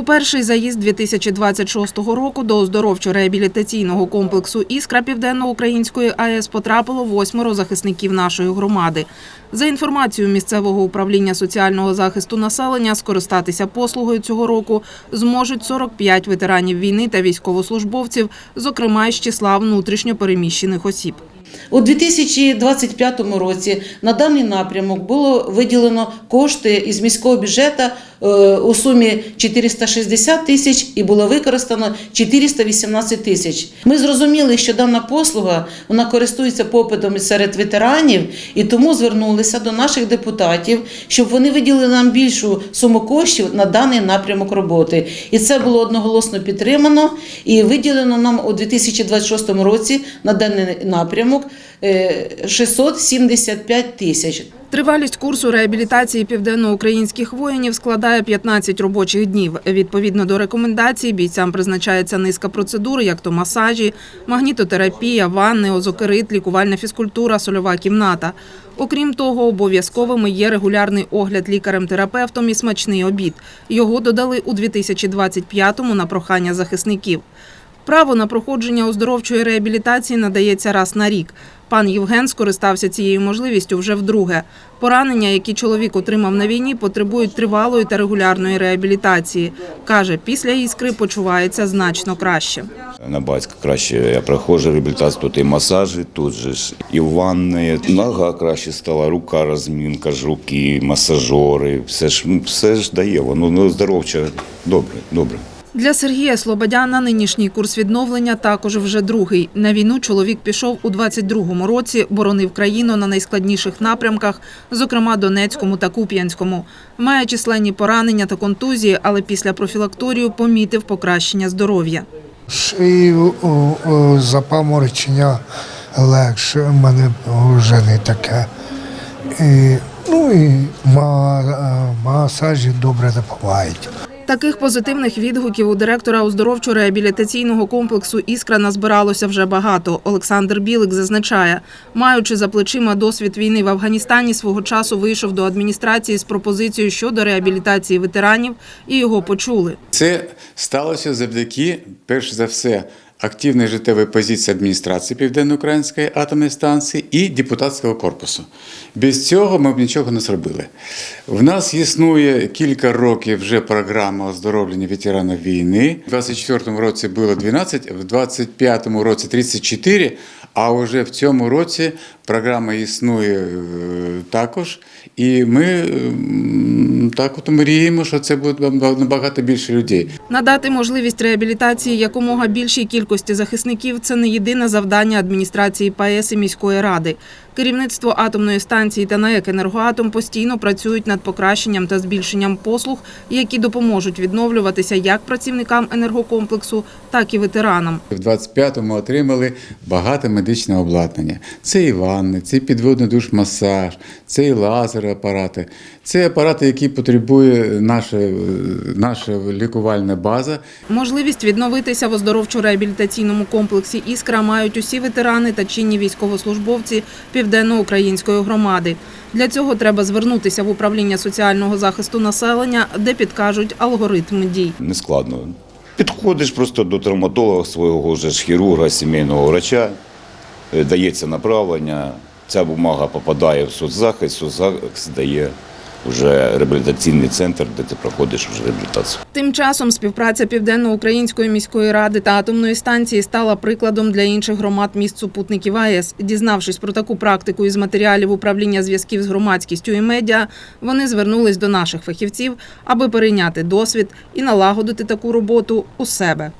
У перший заїзд 2026 року до оздоровчо-реабілітаційного комплексу «Іскра» Південноукраїнської АЕС потрапило восьмеро захисників нашої громади. За інформацією місцевого управління соціального захисту населення, скористатися послугою цього року зможуть 45 ветеранів війни та військовослужбовців, зокрема із числа внутрішньо переміщених осіб. У 2025 році на даний напрямок було виділено кошти із міського бюджету у сумі 460 тисяч і було використано 418 тисяч. Ми зрозуміли, що дана послуга вона користується попитом серед ветеранів, і тому звернулися до наших депутатів, щоб вони виділили нам більшу суму коштів на даний напрямок роботи. І це було одноголосно підтримано і виділено нам у 2026 році на даний напрямок е, 675 тисяч. Тривалість курсу реабілітації південноукраїнських воїнів складає 15 робочих днів. Відповідно до рекомендацій, бійцям призначається низка процедур, як то масажі, магнітотерапія, ванни, озокерит, лікувальна фізкультура, сольова кімната. Окрім того, обов'язковими є регулярний огляд лікарем-терапевтом і смачний обід. Його додали у 2025-му на прохання захисників. Право на проходження оздоровчої реабілітації надається раз на рік. Пан Євген скористався цією можливістю вже вдруге. Поранення, які чоловік отримав на війні, потребують тривалої та регулярної реабілітації. Каже, після іскри почувається значно краще. На батька краще я проходжу реабілітацію, тут і масажі, тут же ж і ванни. Нога краще стала, рука розмінка ж руки, масажори. Все ж все ж дає, воно ну, здоровче. Добре, добре. Для Сергія Слободяна нинішній курс відновлення також вже другий. На війну чоловік пішов у 22-му році, боронив країну на найскладніших напрямках, зокрема Донецькому та Куп'янському. Має численні поранення та контузії, але після профілакторію помітив покращення здоров'я. Шию о, о, запаморочення легше, в мене вже не таке. І, ну і е, масажі добре допомагають. Таких позитивних відгуків у директора оздоровчо-реабілітаційного комплексу «Іскра» назбиралося вже багато. Олександр Білик зазначає, маючи за плечима досвід війни в Афганістані, свого часу вийшов до адміністрації з пропозицією щодо реабілітації ветеранів і його почули. Це сталося завдяки, перш за все, активної життєвої позиції адміністрації Південноукраїнської атомної станції і депутатського корпусу. Без цього ми б нічого не зробили. В нас існує кілька років вже програма оздоровлення ветеранів війни. У 24-му році було 12, в 25-му році 34, а вже в цьому році програма існує е, також. І ми так от мріємо, що це буде набагато більше людей. Надати можливість реабілітації якомога більшій кількості захисників це не єдине завдання адміністрації ПАЕС і міської ради. Керівництво атомної станції та НАЕК «Енергоатом» постійно працюють над покращенням та збільшенням послуг, які допоможуть відновлюватися як працівникам енергокомплексу, так і ветеранам. В 25-му отримали багато медичного обладнання. Це і ванни, це і підводний душ масаж, це і лазери апарати. Це апарати, які потребує наша, наша лікувальна база. Можливість відновитися в оздоровчо-реабілітаційному комплексі «Іскра» мають усі ветерани та чинні військовослужбовці Південноукраїнської громади. Для цього треба звернутися в управління соціального захисту населення, де підкажуть алгоритм дій. Не складно. Підходиш просто до травматолога свого ж хірурга, сімейного врача, е, дається направлення, ця бумага попадає в соцзахист, соцзахист дає вже реабілітаційний центр, де ти проходиш вже реабілітацію. Тим часом співпраця Південноукраїнської міської ради та атомної станції стала прикладом для інших громад міст супутників АЕС. Дізнавшись про таку практику із матеріалів управління зв'язків з громадськістю і медіа, вони звернулись до наших фахівців, аби перейняти досвід і налагодити таку роботу у себе.